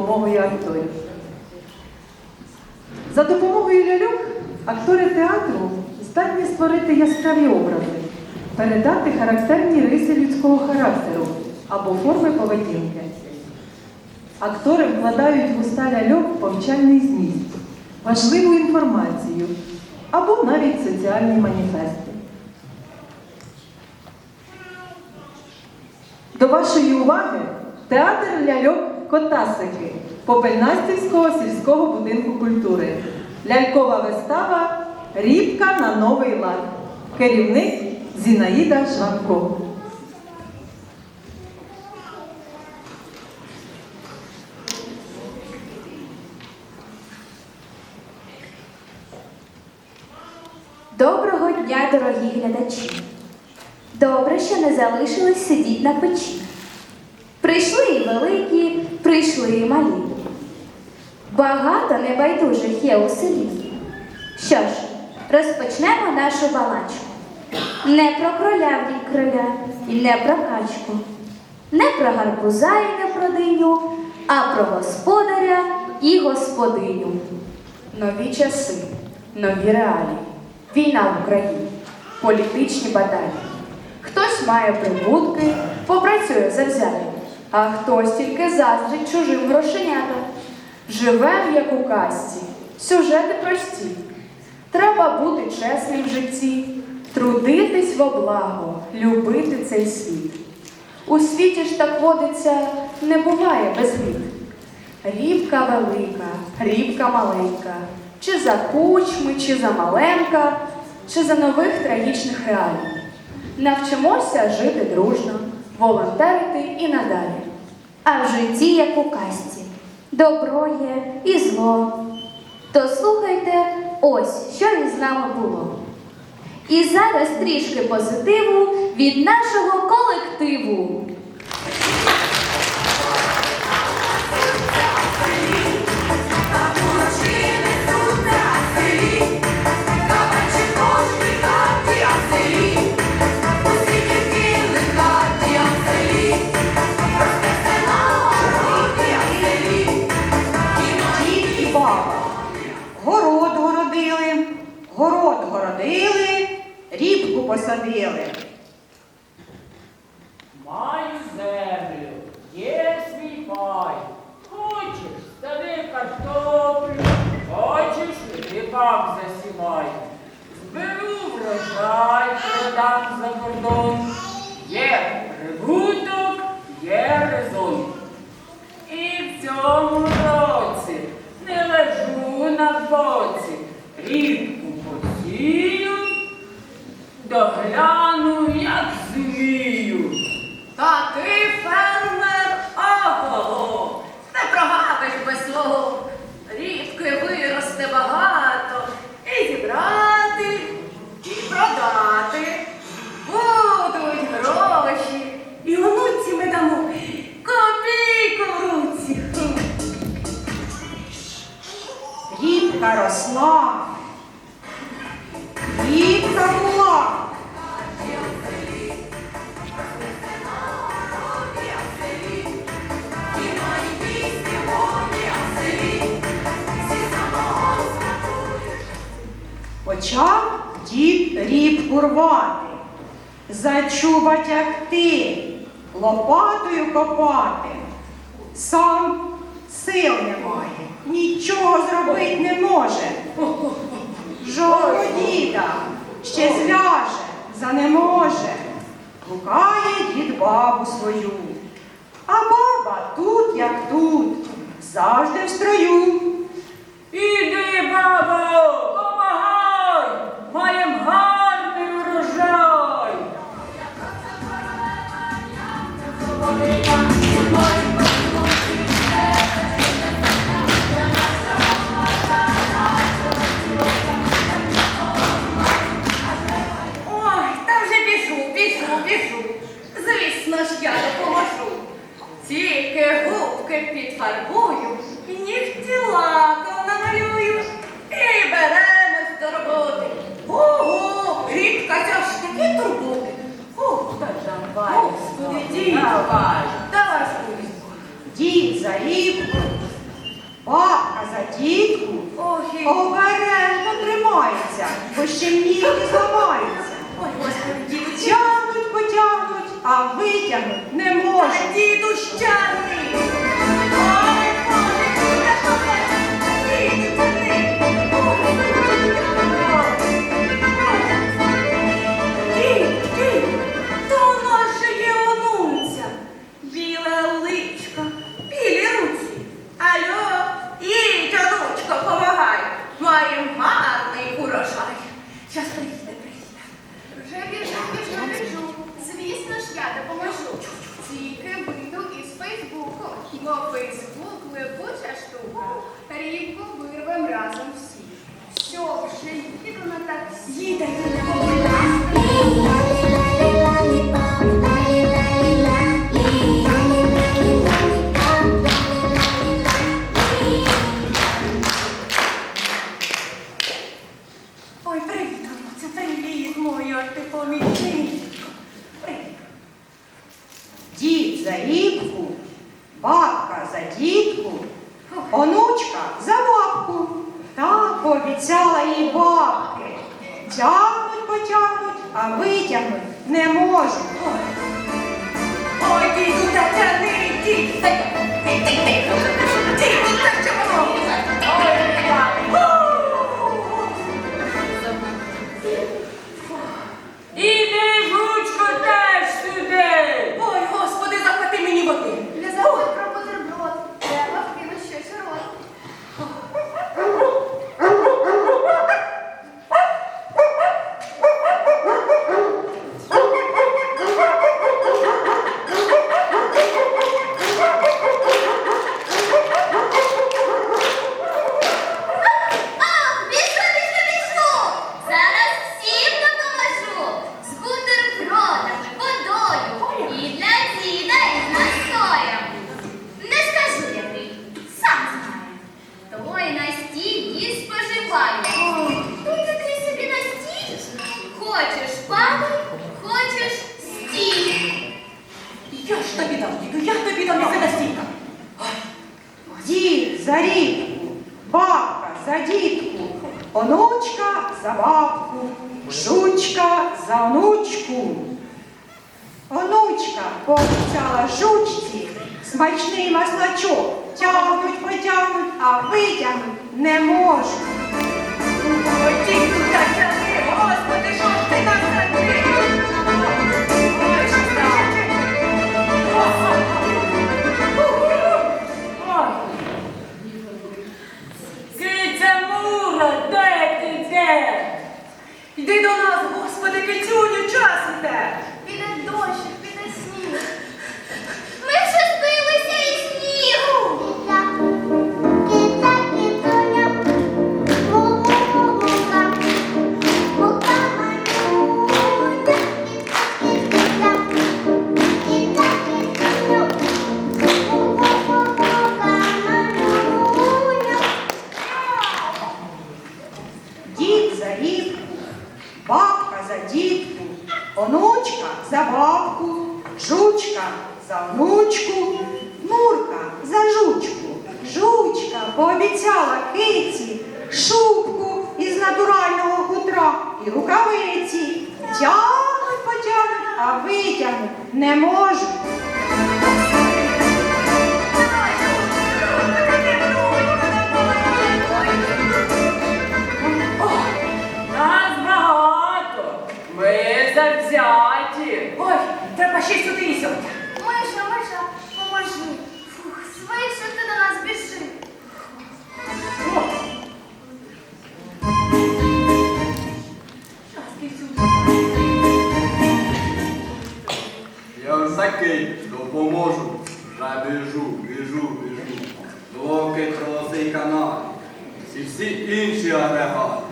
допомогою акторів. За допомогою ляльок актори театру здатні створити яскраві образи, передати характерні риси людського характеру або форми поведінки. Актори вкладають в уста ляльок повчальний зміст, важливу інформацію або навіть соціальні маніфести. До вашої уваги театр ляльок Котасики Попельнастівського сільського будинку культури. Лялькова вистава Рібка на новий лад. Керівник Зінаїда Жванко. Доброго дня, дорогі глядачі! Добре, що не залишились сидіти на печі. Прийшли і. Багато небайдужих є у селі. Що ж, розпочнемо нашу балачку. Не про кроля в кроля, і не про качку, не про гарбуза і не про диню, а про господаря і господиню. Нові часи, нові реалії, війна в Україні, політичні баталії. Хтось має прибутки, попрацює завзято, а хтось тільки заздрить чужим грошенятам. Живем, як у казці, сюжети прості. Треба бути чесним в житті, трудитись во благо, любити цей світ. У світі ж так водиться, не буває без бід. Рібка велика, рібка маленька, чи за кучми, чи за маленька, чи за нових трагічних реалій. Навчимося жити дружно, волонтерити і надалі. А в житті, як у казці, добро є і зло. То слухайте ось, що із нами було. І зараз трішки позитиву від нашого колективу. Рібку Почав дід рібку рвати, зачубать, як ти, лопатою копати. Сам сил немає, нічого зробити не може. Жого діда ще зляже, занеможе. Гукає дід бабу свою. А баба тут, як тут, завжди в строю. губки підфарбую, нігті лаком намалюю і беремось до роботи. Ого, рідка ця ж такі турботи. Ох, та давай, господи, дід, давай, давай скуди. Дід за рібку, бабка за дітку, Охі. обережно тримається, бо ще нігті зламається. Ой, господи, діду, Тягнуть, потягнуть, а витягнуть не можуть. Діду, щаний! Тягнуть, потягнуть, а витягнуть не можуть. Ой, ти, та, та, не, ти, та. за онучку. Онучка пообіцяла жучці, смачний маслачок тягнуть, потягнуть, а витягнуть не можуть. Отій мура, де ти? Йди до нас, Господи, кицюню, час іде! витягнути не можу. Нас багато. Ми завзяті. Ой, треба ще сюди і. Ей, допоможу, вже біжу, біжу, біжу. Доки тролосий канал і всі інші агрегати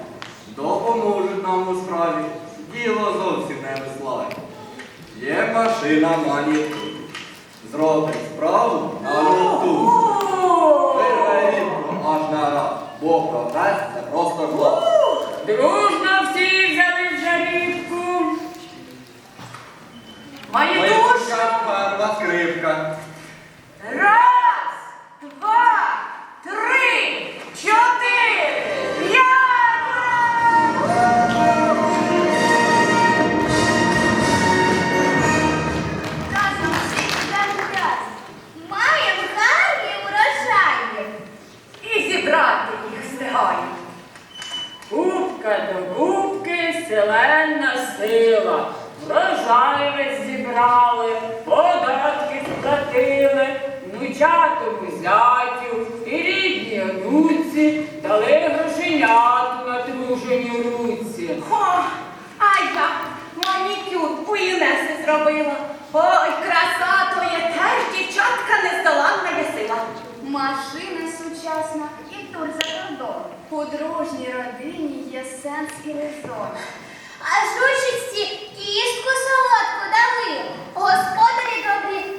допоможуть нам у справі, діло зовсім не вислає. Є машина маніту, зробить справу на роту. Вирвенько аж на раз, бо прогрес це просто глас. Дружно всі взяли вже рідку. Має скрипка. Зробила. Ой, краса твоя теж дівчатка нездоланна весела. Машина сучасна і тур за кордон. Подружній дружній родині є сенс і резон. А жучиці кішку солодку дали. Господарі добрі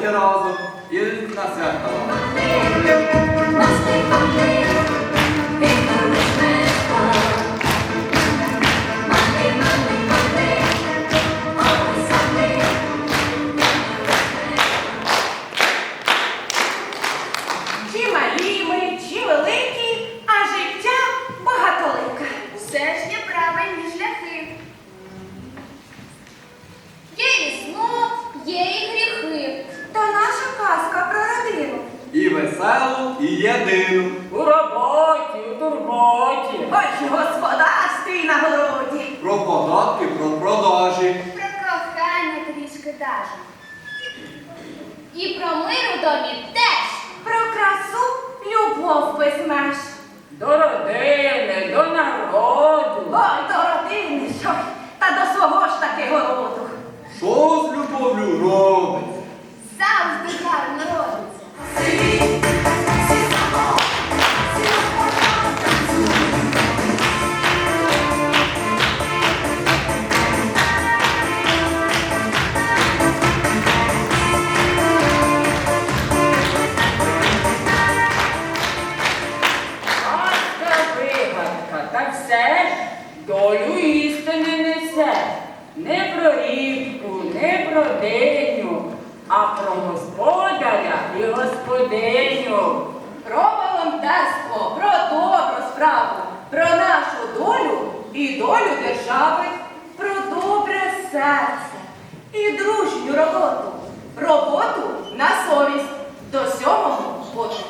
в роботі разом, і на свята. Даже. І про мир у домі теж. Про красу любов без меж. До родини, до народу. Ой, до родини, що ж, та до свого ж таки городу. Що з любов'ю робить? Завжди гарно родиться. Долю держави, про добре серце і дружню роботу. Роботу на совість до сьомого поту.